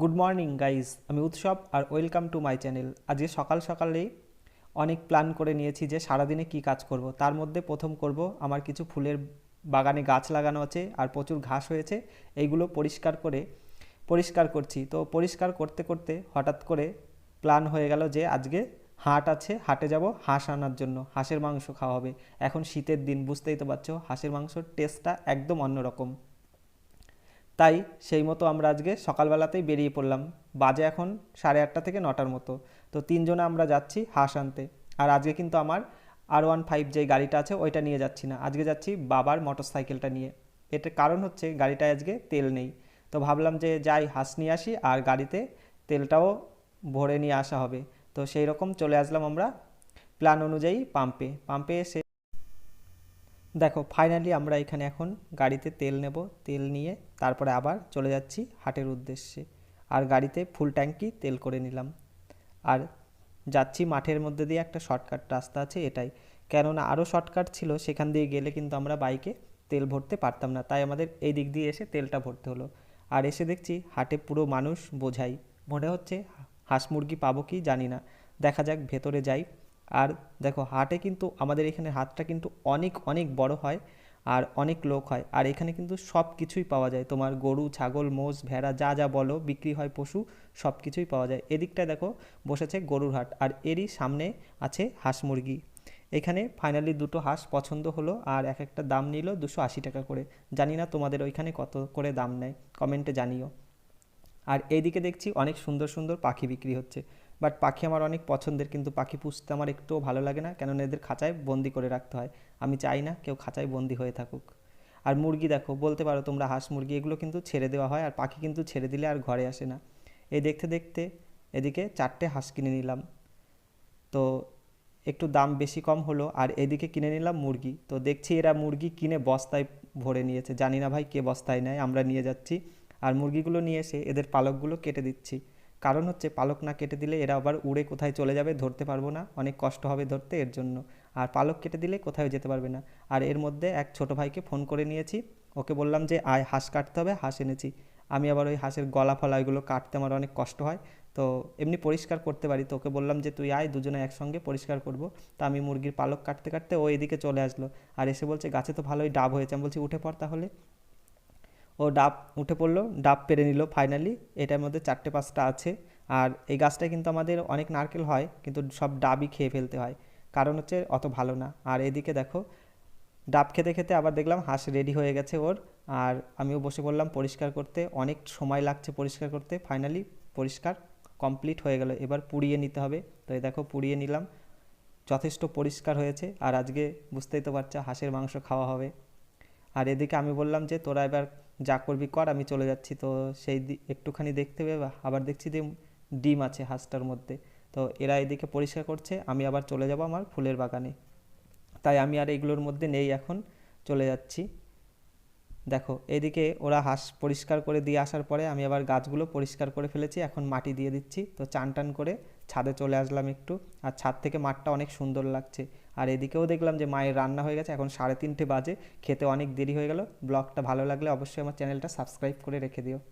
Good morning guys আমি উৎসব আর welcome to my channel আজকে সকাল সকালেই অনেক প্ল্যান করে নিয়েছি যে সারাদিনে কি কাজ করব। তার মধ্যে প্রথম করব আমার কিছু ফুলের বাগানে গাছ লাগানো আছে আর প্রচুর ঘাস হয়েছে। এইগুলো পরিষ্কার করে, পরিষ্কার করছি। তো পরিষ্কার করতে করতে হঠাৎ করে প্ল্যান হয়ে গেল যে আজকে হাট আছে, হাটে যাব হাঁস আনার জন্য। হাঁসের মাংস খাওয়া হবে। এখন শীতের দিন, বুঝতেই তো পারছ, হাঁসের মাংসর টেস্টটা একদম অন্যরকম। তাই সেই মতো আমরা আজকে সকালবেলাতেই বেরিয়ে পড়লাম। বাজে এখন সাড়ে আটটা থেকে নটার মতো। তো তিনজনে আমরা যাচ্ছি হাঁস আনতে। আর আজকে কিন্তু আমার আর ওয়ান ফাইভ যে গাড়িটা আছে ওইটা নিয়ে যাচ্ছি না। আজকে যাচ্ছি বাবার মোটর সাইকেলটা নিয়ে। এটার কারণ হচ্ছে গাড়িটায় আজকে তেল নেই। তো ভাবলাম যে যাই হাঁস নিয়ে আসি আর গাড়িতে তেলটাও ভরে নিয়ে আসা হবে। তো সেই রকম চলে আসলাম আমরা প্ল্যান অনুযায়ী পাম্পে। পাম্পে এসে দেখো ফাইনালি আমরা এখানে এখন গাড়িতে তেল নেব, তেল নিয়ে তারপরে আবার চলে যাচ্ছি হাটের উদ্দেশ্যে। আর গাড়িতে ফুল ট্যাঙ্কি তেল করে নিলাম। আর যাচ্ছি মাঠের মধ্যে দিয়ে একটা শর্টকাট রাস্তা আছে এটাই। কেননা আরও শর্টকাট ছিল, সেখান দিয়ে গেলে কিন্তু আমরা বাইকে তেল ভরতে পারতাম না। তাই আমাদের এই দিক দিয়ে এসে তেলটা ভরতে হলো। আর এসে দেখছি হাটে পুরো মানুষ বোঝাই। মনে হচ্ছে হাঁস মুরগি পাবো কি জানি না। দেখা যাক ভেতরে যাই। আর দেখো হাটে কিন্তু আমাদের এখানে হাটটা কিন্তু অনেক অনেক বড় হয় আর অনেক লোক হয়। আর এখানে কিন্তু সব কিছুই পাওয়া যায়। তোমার গরু, ছাগল, মোষ, ভেড়া, যা যা বলো, বিক্রি হয়, পশু, সব কিছুই পাওয়া যায়। এদিকটায় দেখো বসেছে গরুর হাট আর এরই সামনে আছে হাঁস মুরগি। এখানে ফাইনালি দুটো হাঁস পছন্দ হলো আর এক একটা দাম নিল দুশো আশি টাকা করে। জানি না তোমাদের ওইখানে কত করে দাম নেয় কমেন্টে জানিও। আর এইদিকে দেখছি অনেক সুন্দর সুন্দর পাখি বিক্রি হচ্ছে। বাট পাখি আমার অনেক পছন্দের, কিন্তু পাখি পুষতে আমার একটুও ভালো লাগে না, কেননা এদের খাঁচায় বন্দি করে রাখতে হয়। আমি চাই না কেউ খাঁচায় বন্দি হয়ে থাকুক। আর মুরগি দেখো, বলতে পারো তোমরা হাঁস মুরগি, এগুলো কিন্তু ছেড়ে দেওয়া হয়, আর পাখি কিন্তু ছেড়ে দিলে আর ঘরে আসে না। এই দেখতে দেখতে এদিকে চারটে হাঁস কিনে নিলাম। তো একটু দাম বেশি কম হলো, আর এদিকে কিনে নিলাম মুরগি। তো দেখছি এরা মুরগি কিনে বস্তায় ভরে নিয়েছে। জানি না ভাই কে বস্তায় নেয়, আমরা নিয়ে যাচ্ছি। আর মুরগিগুলো নিয়ে এসে এদের পালকগুলো কেটে দিচ্ছি। কারণ হচ্ছে পালক না কেটে দিলে এরা আবার উড়ে কোথায় চলে যাবে ধরতে পারব না, অনেক কষ্ট হবে ধরতে এর জন্য। আর পালক কেটে দিলে কোথাও যেতে পারবে না। আর এর মধ্যে এক ছোট ভাইকে ফোন করে নিয়েছি। ওকে বললাম যে, আয়, হাঁস কাটতে হবে, হাঁস এনেছি। আমি আবার ওই হাঁসের গলা ফলা এগুলো কাটতে আমার অনেক কষ্ট হয়। তো এমনি পরিষ্কার করতে পারি। তো ওকে বললাম যে, তুই আয়, দুজনে একসঙ্গে পরিষ্কার করব। তা আমি মুরগির পালক কাটতে কাটতে ও এদিকে চলে আসলো। আর এসে বলছে, গাছে তো ভালোই ডাব হয়েছে। আমি বলছি, উঠে পড় তাহলে। ও ডাব উঠে পড়ল, ডাব পেরে নিল ফাইনালি এটার মধ্যে চারটে পাঁচটা আছে। আর এই গাছটায় কিন্তু আমাদের অনেক নারকেল হয়, কিন্তু সব ডাবই খেয়ে ফেলতে হয়। কারণ হচ্ছে অত ভালো না। আর এদিকে দেখো, ডাব খেতে খেতে আবার দেখলাম হাঁস রেডি হয়ে গেছে ওর। আর আমিও বসে পড়লাম পরিষ্কার করতে। অনেক সময় লাগছে পরিষ্কার করতে। ফাইনালি পরিষ্কার কমপ্লিট হয়ে গেল। এবার পুড়িয়ে নিতে হবে। তো এই দেখো পুড়িয়ে নিলাম। যথেষ্ট পরিষ্কার হয়েছে। আর আজকে বুঝতেই তো পারছ হাঁসের মাংস খাওয়া হবে। আর এদিকে আমি বললাম যে তোরা এবার যা করবি কর, আমি চলে যাচ্ছি। তো সেই একটুখানি দেখতে পেয়ে আবার দেখছি যে ডিম আছে হাঁসটার মধ্যে। তো এরা এদিকে পরিষ্কার করছে, আমি আবার চলে যাব আমার ফুলের বাগানে। তাই আমি আর এগুলোর মধ্যে নেই এখন, চলে যাচ্ছি। দেখো, এদিকে ওরা হাঁস পরিষ্কার করে দিয়ে আসার পরে আমি আবার গাছগুলো পরিষ্কার করে ফেলেছি, এখন মাটি দিয়ে দিচ্ছি। তো চান টান করে ছাদে চলে আসলাম একটু। আর ছাদ থেকে মাঠটা অনেক সুন্দর লাগছে। আর এদিকেও দেখলাম যে মায়ের রান্না হয়ে গেছে, এখন সাড়ে তিনটে বাজে, খেতে অনেক দেরি হয়ে গেল। ব্লগটা ভালো লাগলে অবশ্যই আমার চ্যানেলটা সাবস্ক্রাইব করে রেখে দিও।